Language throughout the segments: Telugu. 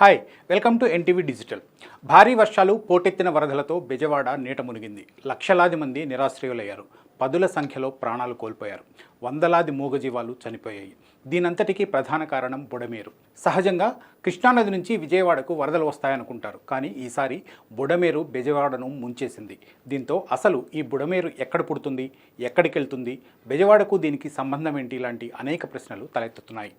Hi welcome to NTV digital. భారీ వర్షాలు పోటెత్తిన వరదలతో బెజవాడ నీట మునిగింది. లక్షలాది మంది నిరాశ్రయులయ్యారు. పదుల సంఖ్యలో ప్రాణాలు కోల్పోయారు. వందలాది మూగజీవాలు చనిపోయాయి. దీనంతటికీ ప్రధాన కారణం బుడమేరు. సహజంగా కృష్ణానది నుంచి విజయవాడకు వరదలు వస్తాయనుకుంటారు. కానీ ఈసారి బుడమేరు బెజవాడను ముంచేసింది. దీంతో అసలు ఈ బుడమేరు ఎక్కడ పుడుతుంది? ఎక్కడికి వెళ్తుంది బెజవాడకు దీనికి సంబంధం ఏంటి? ఇలాంటి అనేక ప్రశ్నలు తలెత్తుతున్నాయి.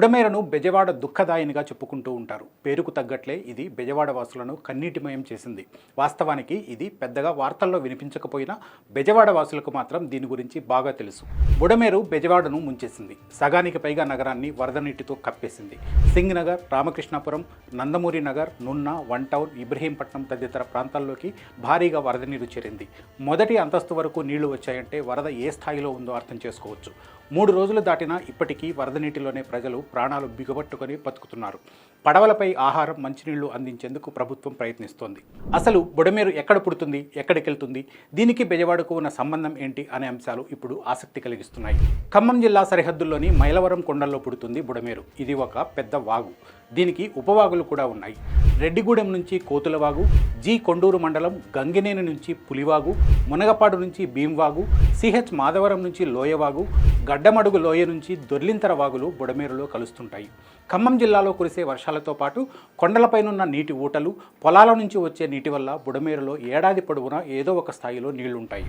బుడమేరను బెజవాడ దుఃఖదాయనిగా చెప్పుకుంటూ ఉంటారు. పేరుకు తగ్గట్లే ఇది బెజవాడ వాసులను కన్నీటిమయం చేసింది. వాస్తవానికి ఇది పెద్దగా వార్తల్లో వినిపించకపోయినా బెజవాడ వాసులకు మాత్రం దీని గురించి బాగా తెలుసు. బుడమేరు బెజవాడను ముంచేసింది. సగానికి పైగా నగరాన్ని వరద నీటితో కప్పేసింది. సింగ్ నగర్ రామకృష్ణాపురం నందమూరి నగర్ నున్న వన్ టౌన్ ఇబ్రహీంపట్నం తదితర ప్రాంతాల్లోకి భారీగా వరద నీరు చేరింది. మొదటి అంతస్తు వరకు నీళ్ళు వచ్చాయంటే వరద ఏ స్థాయిలో ఉందో అర్థం చేసుకోవచ్చు. మూడు రోజులు దాటినా ఇప్పటికీ వరద నీటిలోనే ప్రజలు ప్రాణాలు బిగబట్టుకొని బతుకుతున్నారు. పడవలపై ఆహారం మంచినీళ్ళు అందించేందుకు ప్రభుత్వం ప్రయత్నిస్తోంది. అసలు బుడమేరు ఎక్కడ పుడుతుంది ఎక్కడికి వెళ్తుంది దీనికి బెజవాడకు ఉన్న సంబంధం ఏంటి అనే అంశాలు ఇప్పుడు ఆసక్తి కలిగిస్తున్నాయి. ఖమ్మం జిల్లా సరిహద్దుల్లోని మైలవరం కొండల్లో పుడుతుంది బుడమేరు. ఇది ఒక పెద్ద వాగు. దీనికి ఉపవాగులు కూడా ఉన్నాయి. రెడ్డిగూడెం నుంచి కోతులవాగు జి కొండూరు మండలం గంగినేని నుంచి పులివాగు మునగపాడు నుంచి భీంవాగు సిహెచ్ మాధవరం నుంచి లోయవాగు గడ్డమడుగు లోయ నుంచి దొర్లింతర వాగులు బుడమేరులో కలుస్తుంటాయి. ఖమ్మం జిల్లాలో కురిసే వర్షాలతో పాటు కొండలపైనున్న నీటి ఊటలు పొలాల నుంచి వచ్చే నీటి వల్ల బుడమేరులో ఏడాది పొడవునా ఏదో ఒక స్థాయిలో నీళ్ళుంటాయి.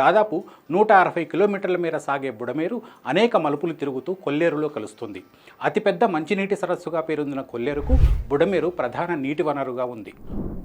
దాదాపు నూట అరవై కిలోమీటర్ల మేర సాగే బుడమేరు అనేక మలుపులు తిరుగుతూ కొల్లేరులో కలుస్తుంది. అతిపెద్ద మంచినీటి సరస్సుగా పేరొందిన కొల్లేరుకు బుడమేరు ప్రధాన నీటి వనరుగా ఉంది.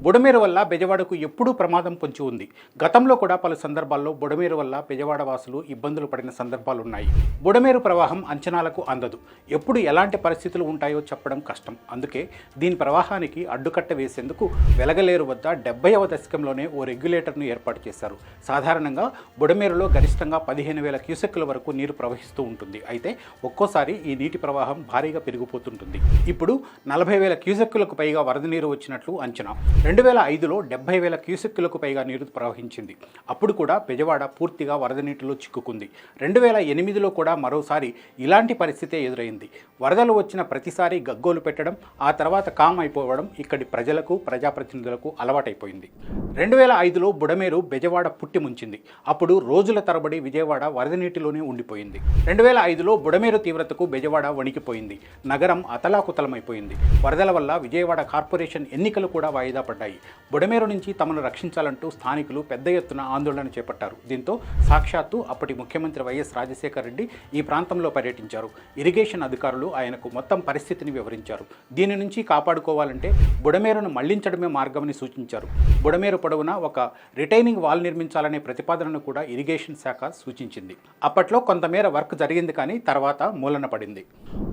బుడమేరు వల్ల బెజవాడకు ఎప్పుడూ ప్రమాదం పొంచి ఉంది. గతంలో కూడా పలు సందర్భాల్లో బుడమేరు వల్ల బెజవాడ వాసులు ఇబ్బందులు పడిన సందర్భాలు ఉన్నాయి బుడమేరు ప్రవాహం అంచనాలకు అందదు. ఎప్పుడు ఎలాంటి పరిస్థితులు ఉంటాయో చెప్పడం కష్టం. అందుకే దీని ప్రవాహానికి అడ్డుకట్ట వేసేందుకు వెలగలేరు వద్ద డెబ్బైవ దశకంలోనే ఓ రెగ్యులేటర్ను ఏర్పాటు చేశారు. సాధారణంగా బుడమేరులో గరిష్టంగా పదిహేను వేల క్యూసెక్ల వరకు నీరు ప్రవహిస్తూ ఉంటుంది. అయితే ఒక్కోసారి ఈ నీటి ప్రవాహం భారీగా పెరిగిపోతుంటుంది. ఇప్పుడు నలభై వేల క్యూసెక్కులకు పైగా వరద నీరు వచ్చినట్లు అంచనా. రెండు వేల ఐదులో డెబ్బై వేల క్యూసెక్కులకు పైగా నీరు ప్రవహించింది. అప్పుడు కూడా బెజవాడ పూర్తిగా వరద నీటిలో చిక్కుకుంది. రెండు వేల ఎనిమిదిలో కూడా మరోసారి ఇలాంటి పరిస్థితే ఎదురైంది. వరదలు వచ్చిన ప్రతిసారి గగ్గోలు పెట్టడం ఆ తర్వాత కామ్ అయిపోవడం ఇక్కడి ప్రజలకు ప్రజాప్రతినిధులకు అలవాటైపోయింది. రెండు వేల ఐదులో బుడమేరు బెజవాడ పుట్టి ముంచింది. అప్పుడు రోజుల తరబడి విజయవాడ వరద నీటిలోనే ఉండిపోయింది. రెండు వేల ఐదులో బుడమేరు తీవ్రతకు బెజవాడ వణికిపోయింది. నగరం అతలాకుతలమైపోయింది. వరదల వల్ల విజయవాడ కార్పొరేషన్ ఎన్నికలు కూడా వాయిదా పడ్డాయి. బుడమేరు నుంచి తమను రక్షించాలంటూ స్థానికులు పెద్ద ఎత్తున ఆందోళన చేపట్టారు. దీంతో సాక్షాత్తు అప్పటి ముఖ్యమంత్రి వైఎస్ రాజశేఖర రెడ్డి ఈ ప్రాంతంలో పర్యటించారు. ఇరిగేషన్ అధికారులు ఆయనకు మొత్తం పరిస్థితిని వివరించారు. దీని నుంచి కాపాడుకోవాలంటే బుడమేరును మళ్ళించడమే మార్గమని సూచించారు. బుడమేరు పొడవునా ఒక రిటైనింగ్ వాల్ నిర్మించాలనే ప్రతిపాదనను కూడా ఇరిగేషన్ శాఖ సూచించింది. అప్పట్లో కొంతమేర వర్క్ జరిగింది కానీ తర్వాత మూలన పడింది.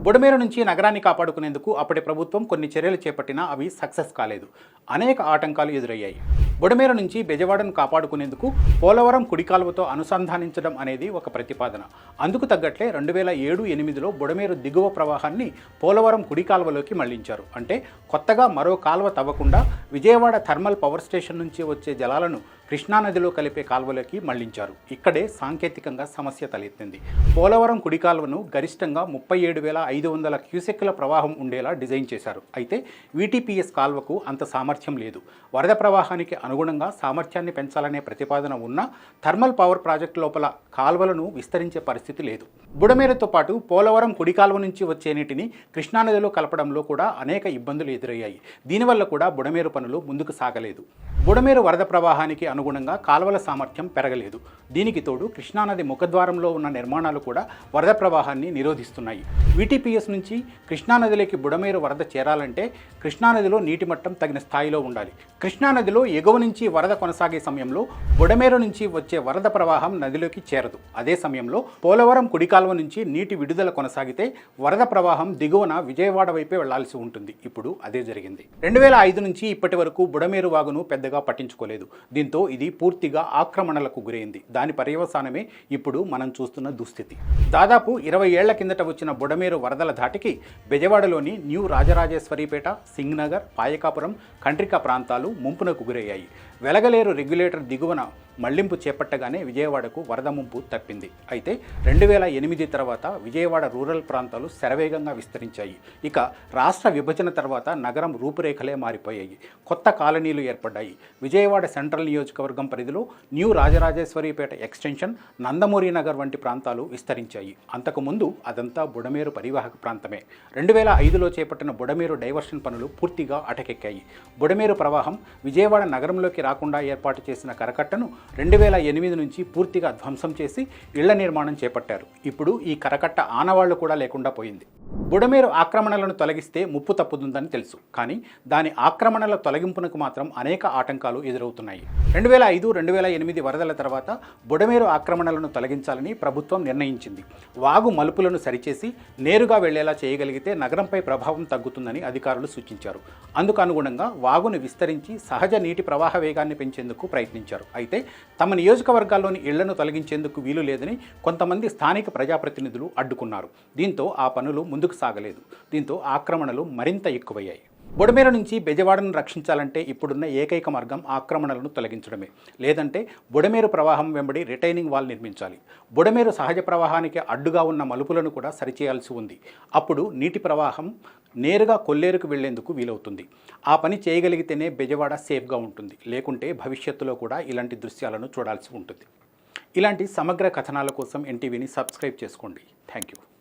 బుడమేరు నుంచి నగరాన్ని కాపాడుకునేందుకు అప్పటి ప్రభుత్వం కొన్ని చర్యలు చేపట్టినా అవి సక్సెస్ కాలేదు. అనేక ఆటంకాలు ఎదురయ్యాయి. బుడమేరు నుంచి బెజవాడను కాపాడుకునేందుకు పోలవరం కుడికాలువతో అనుసంధానించడం అనేది ఒక ప్రతిపాదన. అందుకు తగ్గట్లే రెండు వేల ఏడు ఎనిమిదిలో బుడమేరు దిగువ ప్రవాహాన్ని పోలవరం కుడికాలువలోకి మళ్ళీ మళ్ళించారు అంటే కొత్తగా మరో కాలువ తవ్వకుండా విజయవాడ థర్మల్ పవర్ స్టేషన్ నుంచి వచ్చే జలాలను కృష్ణానదిలో కలిపే కాల్వలకి మళ్ళించారు. ఇక్కడే సాంకేతికంగా సమస్య తలెత్తింది. పోలవరం కుడి కాలువను గరిష్టంగా ముప్పై ఏడు వేల ఐదు వందల క్యూసెక్కుల ప్రవాహం ఉండేలా డిజైన్ చేశారు. అయితే వీటీపీఎస్ కాల్వకు అంత సామర్థ్యం లేదు. వరద ప్రవాహానికి అనుగుణంగా సామర్థ్యాన్ని పెంచాలనే ప్రతిపాదన ఉన్న థర్మల్ పవర్ ప్రాజెక్టు లోపల కాల్వలను విస్తరించే పరిస్థితి లేదు. బుడమేరుతో పాటు పోలవరం కుడి కాల్వ నుంచి వచ్చే నీటిని కృష్ణానదిలో కలపడంలో కూడా అనేక ఇబ్బందులు ఎదురయ్యాయి. దీనివల్ల కూడా బుడమేరు పనులు ముందుకు సాగలేదు. బుడమేరు వరద ప్రవాహానికి అనుగుణంగా కాలువల సామర్థ్యం పెరగలేదు. దీనికి తోడు కృష్ణానది ముఖద్వారంలో ఉన్న నిర్మాణాలు కూడా వరద ప్రవాహాన్ని నిరోధిస్తున్నాయి. విటిపిఎస్ నుంచి కృష్ణానదిలోకి బుడమేరు వరద చేరాలంటే కృష్ణానదిలో నీటి మట్టం తగిన స్థాయిలో ఉండాలి. కృష్ణానదిలో ఎగువ నుంచి వరద కొనసాగే సమయంలో బుడమేరు నుంచి వచ్చే వరద ప్రవాహం నదిలోకి చేరదు. అదే సమయంలో పోలవరం కుడి కాలువ నుంచి నీటి విడుదల కొనసాగితే వరద ప్రవాహం దిగువన విజయవాడ వైపే వెళ్ళాల్సి ఉంటుంది. ఇప్పుడు అదే జరిగింది. రెండు వేల ఐదు నుంచి ఇప్పటి వరకు బుడమేరు వాగును పెద్దగా పట్టించుకోలేదు. దీంతో ఇది పూర్తిగా ఆక్రమణలకు గురైంది. దాని పర్యవసానమే ఇప్పుడు మనం చూస్తున్న దుస్థితి. దాదాపు ఇరవై ఏళ్ళ కిందట వచ్చిన బుడమేరు వరదల ధాటికి బెజవాడలోని న్యూ రాజరాజేశ్వరిపేట సింగ్నగర్ పాయకాపురం కండ్రిక ప్రాంతాలు ముంపునకు గురయ్యాయి. వెలగలేరు రెగ్యులేటర్ దిగువన మళ్ళింపు చేపట్టగానే విజయవాడకు వరద ముంపు తప్పింది. అయితే రెండు వేల ఎనిమిది తర్వాత విజయవాడ రూరల్ ప్రాంతాలు శరవేగంగా విస్తరించాయి. ఇక రాష్ట్ర విభజన తర్వాత నగరం రూపురేఖలే మారిపోయాయి. కొత్త కాలనీలు ఏర్పడ్డాయి. విజయవాడ సెంట్రల్ నియోజకవర్గం పరిధిలో న్యూ రాజరాజేశ్వరిపేట ఎక్స్టెన్షన్ నందమూరి నగర్ వంటి ప్రాంతాలు విస్తరించాయి. అంతకుముందు అదంతా బుడమేరు పరివాహక ప్రాంతమే. రెండు వేల ఐదులో చేపట్టిన బుడమేరు డైవర్షన్ పనులు పూర్తిగా అటకెక్కాయి. బుడమేరు ప్రవాహం విజయవాడ నగరంలోకి రాకుండా ఏర్పాటు చేసిన కరకట్టను రెండు వేల ఎనిమిది నుంచి పూర్తిగా ధ్వంసం చేసి ఇళ్ళ నిర్మాణం చేపట్టారు. ఇప్పుడు ఈ కరకట్ట ఆనవాళ్ళు కూడా లేకుండా పోయింది. బుడమేరు ఆక్రమణలను తొలగిస్తే ముప్పు తప్పుతుందని తెలుసు. కానీ దాని ఆక్రమణల తొలగింపునకు మాత్రం అనేక ఆటంకాలు ఎదురవుతున్నాయి. రెండు వేల ఐదు రెండు వేల ఎనిమిది వరదల తర్వాత బుడమేరు ఆక్రమణలను తొలగించాలని ప్రభుత్వం నిర్ణయించింది. వాగు మలుపులను సరిచేసి నేరుగా వెళ్ళేలా చేయగలిగితే నగరంపై ప్రభావం తగ్గుతుందని అధికారులు సూచించారు. అందుకు అనుగుణంగా వాగును విస్తరించి సహజ నీటి ప్రవాహ వేగాన్ని పెంచేందుకు ప్రయత్నించారు. అయితే తమ నియోజకవర్గాల్లోని ఇళ్ళను తొలగించేందుకు వీలు లేదని కొంతమంది స్థానిక ప్రజాప్రతినిధులు అడ్డుకున్నారు. దీంతో ఆ పనులు ముందుకు సాగలేదు. దీంతో ఆక్రమణలు మరింత ఎక్కువయ్యాయి. బుడమేర నుంచి బెజవాడను రక్షించాలంటే ఇప్పుడున్న ఏకైక మార్గం ఆక్రమణలను తొలగించడమే. లేదంటే బుడమేరు ప్రవాహం వెంబడి రిటైనింగ్ వాల్ నిర్మించాలి. బుడమేరు సహజ ప్రవాహానికి అడ్డుగా ఉన్న మలుపులను కూడా సరిచేయాల్సి ఉంది. అప్పుడు నీటి ప్రవాహం నేరుగా కొల్లేరుకు వెళ్ళేందుకు వీలవుతుంది. ఆ పని చేయగలిగితేనే బెజవాడ సేఫ్గా ఉంటుంది. లేకుంటే భవిష్యత్తులో కూడా ఇలాంటి దృశ్యాలను చూడాల్సి ఉంటుంది. ఇలాంటి సమగ్ర కథనాల కోసం ఎన్టీవీని సబ్స్క్రైబ్ చేసుకోండి. Thank you.